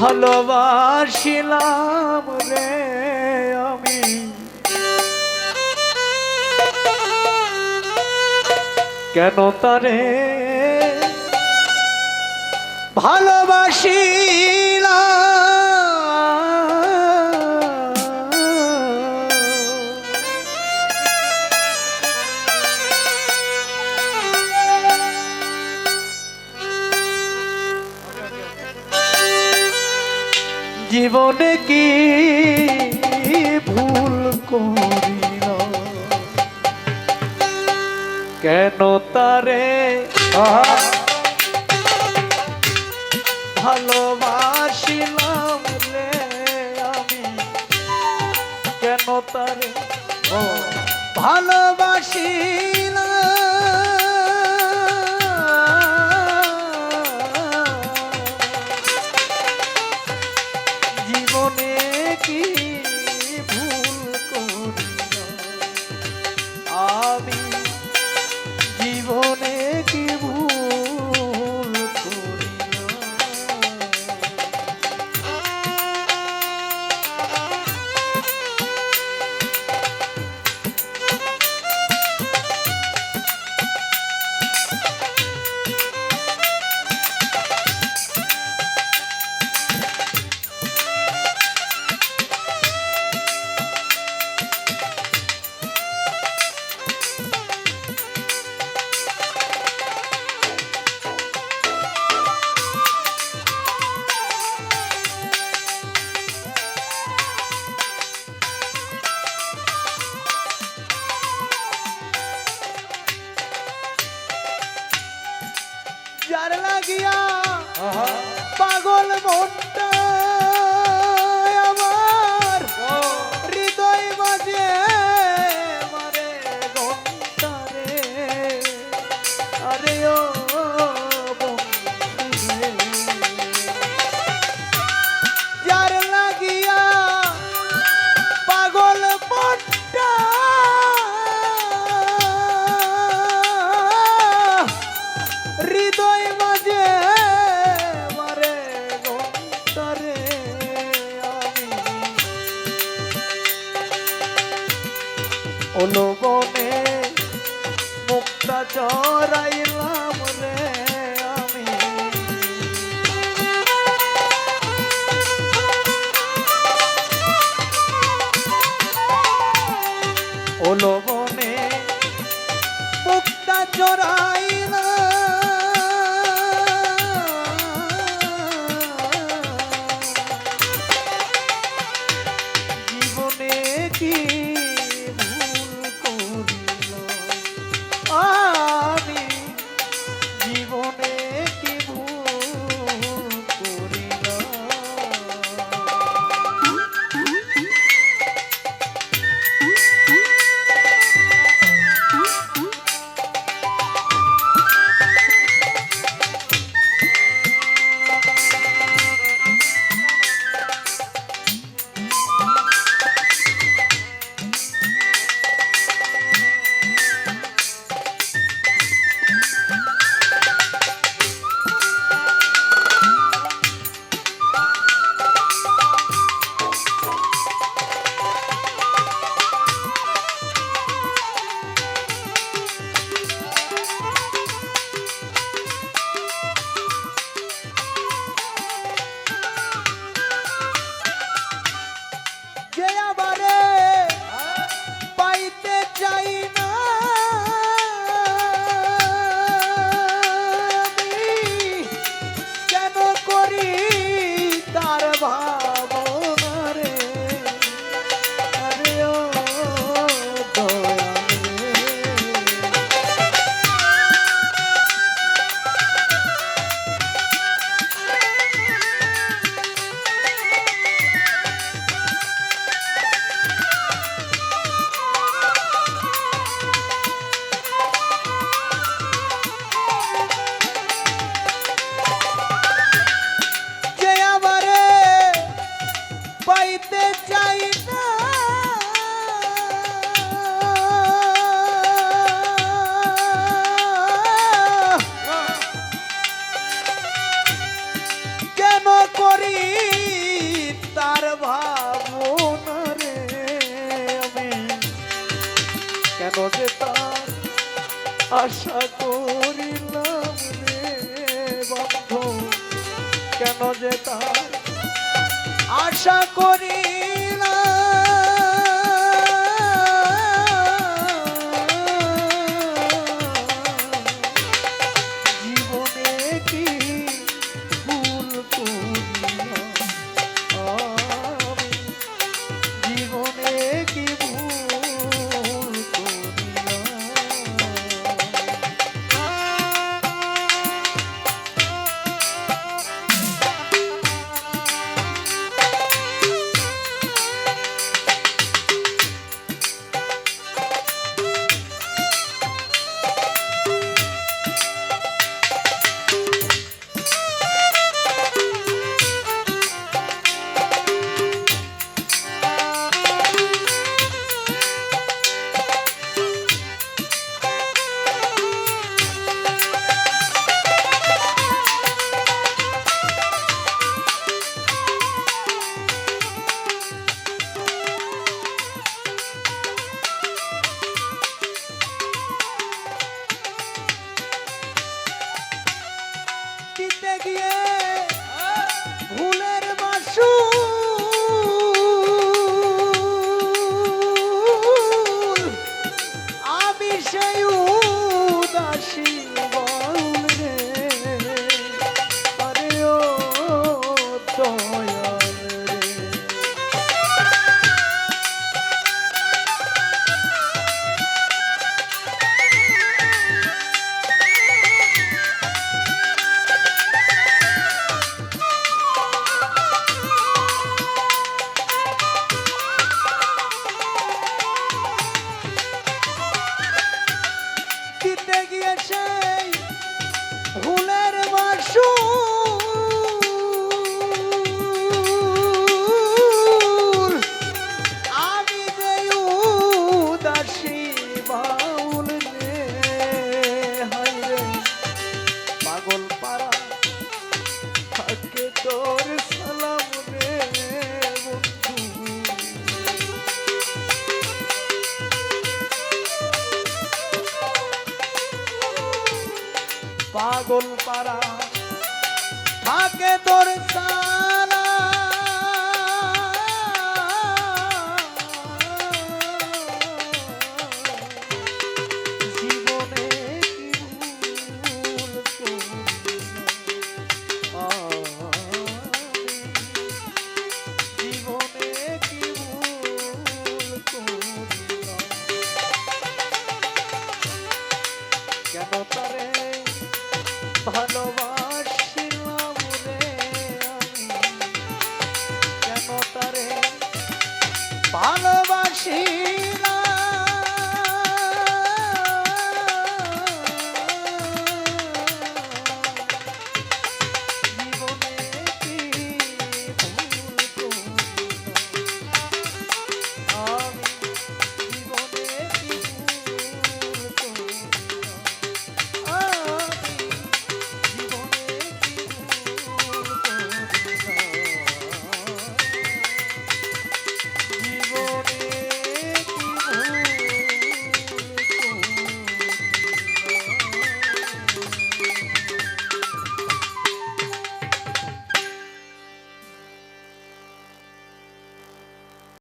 ভালোবাসিলাম রে আমি। কেন তারে ভালোবাসিলাম জীবনে কি ভুল করিল? কেন তারে ভালোবাসিলাম রে আমি? কেন তারে ভালোবাসিলাম যার লাগিয়া পাগল মনটা অনুবনে মুক্তা চড়াইলাম রে আমি। অনুবনে মুক্তা চড়াইলা জীবনে কি আশা করিলাম রে বন্ধু কেন যে তার আশা করি পাগল পাড়া। থাকে তোর সা